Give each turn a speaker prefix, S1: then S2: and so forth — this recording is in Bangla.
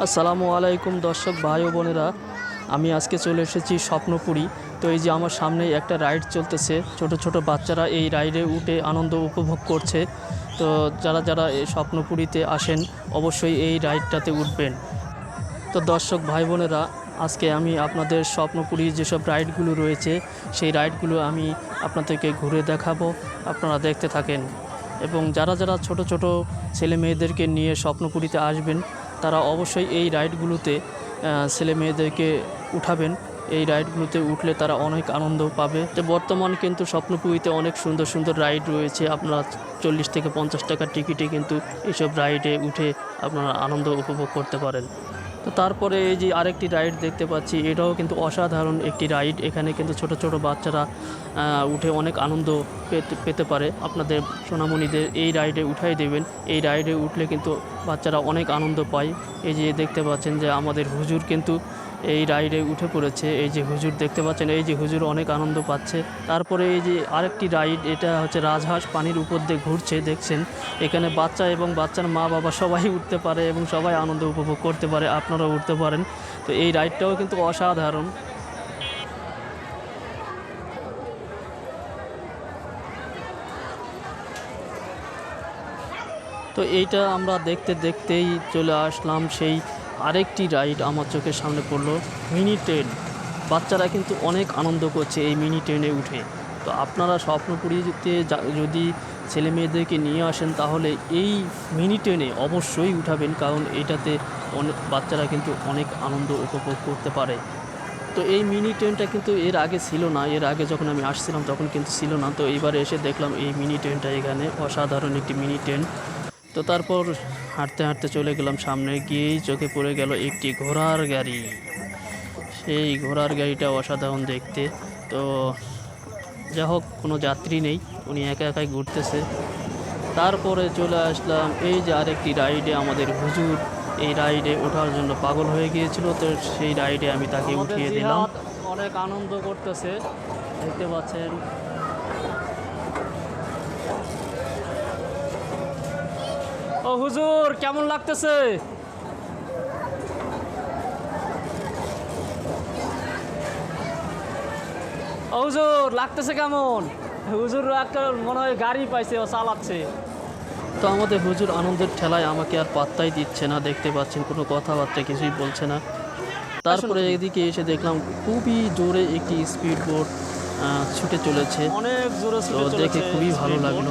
S1: আসসালামু আলাইকুম দর্শক ভাই ও বোনেরা, আমি আজকে চলে এসেছি স্বপ্নপুরী। তো এই যে আমার সামনে একটা রাইড চলতেছে, ছোট ছোট বাচ্চারা এই রাইডে উঠে আনন্দ উপভোগ করছে। তো যারা যারা এই স্বপ্নপুরীতে আসেন, অবশ্যই এই রাইডটাতে উঠবেন। তো দর্শক ভাই বোনেরা, আজকে আমি আপনাদের স্বপ্নপুরীর যেসব রাইডগুলো রয়েছে, সেই রাইডগুলো আমি আপনাদেরকে ঘুরে দেখাবো, আপনারা দেখতে থাকেন। এবং যারা যারা ছোট ছোট ছেলে মেয়েদেরকে নিয়ে স্বপ্নপুরীতে আসবেন তারা অবশ্যই এই রাইডগুলোতে ছেলে মেয়েদেরকে উঠাবেন। এই রাইডগুলোতে উঠলে তারা অনেক আনন্দ পাবে। তো বর্তমান কিন্তু স্বপ্নপুরীতে অনেক সুন্দর সুন্দর রাইড রয়েছে। আপনারা চল্লিশ থেকে পঞ্চাশ টাকার টিকিটে কিন্তু এইসব রাইডে উঠে আপনারা আনন্দ উপভোগ করতে পারেন। তো তারপরে এই যে আরেকটি রাইড দেখতে পাচ্ছি, এটাও কিন্তু অসাধারণ একটি রাইড। এখানে কিন্তু ছোট ছোট বাচ্চারা উঠে অনেক আনন্দ পেতে পারে। আপনাদের সোনামণিদের এই রাইডে উঠাই দেবেন। এই রাইডে উঠলে কিন্তু বাচ্চারা অনেক আনন্দ পায়। এই যে দেখতে পাচ্ছেন যে আমাদের হুজুর কিন্তু এই রাইডে উঠে পড়েছে। এই যে হুজুর দেখতে পাচ্ছেন, এই যে হুজুর অনেক আনন্দ পাচ্ছে। তারপরে এই যে আরেকটি রাইড, এটা হচ্ছে রাজহাঁস পানির উপর দিয়ে ঘুরছে, দেখছেন? এখানে বাচ্চা এবং বাচ্চার মা বাবা সবাই উঠতে পারে এবং সবাই আনন্দ উপভোগ করতে পারে, আপনারাও উঠতে পারেন। তো এই রাইডটাও কিন্তু অসাধারণ। তো এইটা আমরা দেখতে দেখতেই চলে আসলাম সেই আরেকটি রাইড আমার চোখের সামনে পড়ল মিনি ট্রেন। বাচ্চারা কিন্তু অনেক আনন্দ করছে এই মিনি ট্রেনে উঠে। তো আপনারা স্বপ্নপুরীতে যদি ছেলে মেয়েদেরকে নিয়ে আসেন তাহলে এই মিনি ট্রেনে অবশ্যই উঠাবেন কারণ এটাতে অনেক বাচ্চারা কিন্তু অনেক আনন্দ উপভোগ করতে পারে। তো এই মিনি ট্রেনটা কিন্তু এর আগে ছিল না, এর আগে যখন আমি আসছিলাম তখন কিন্তু ছিল না। তো এবারে এসে দেখলাম এই মিনি ট্রেনটা এখানে অসাধারণ একটি মিনি ট্রেন। তো তারপর হাঁটতে হাঁটতে চলে গেলাম সামনে গিয়েই চোখে পড়ে গেল একটি ঘোড়ার গাড়ি। সেই ঘোড়ার গাড়িটা অসাধারণ দেখতে। তো যা হোক কোনো যাত্রী নেই উনি একা একাই ঘুরতেছে। তারপরে চলে আসলাম এই যে আরেকটি রাইডে আমাদের হুজুর। এই রাইডে ওঠার জন্য পাগল হয়ে গিয়েছিল তো সেই রাইডে আমি তাকে উঠিয়ে দিলাম। অনেক আনন্দ করতেছে। দেখতে পাচ্ছেন ও হুজুর কেমন লাগতেছে? ও হুজুর লাগতেছে কেমন? হুজুর একটা মনে হয় গাড়ি পাইছে ও চালাচ্ছে। তো আমাদের হুজুর আনন্দের ঠেলায় আমাকে আর পাত্তাই দিচ্ছে না দেখতে পাচ্ছেন কোনো কথাবার্তা কিছুই বলছে না। তারপরে এদিকে এসে দেখলাম খুবই জোরে একটি স্পিড বোট ছুটে চলেছে।
S2: অনেক জোরে
S1: দেখে খুবই ভালো লাগল।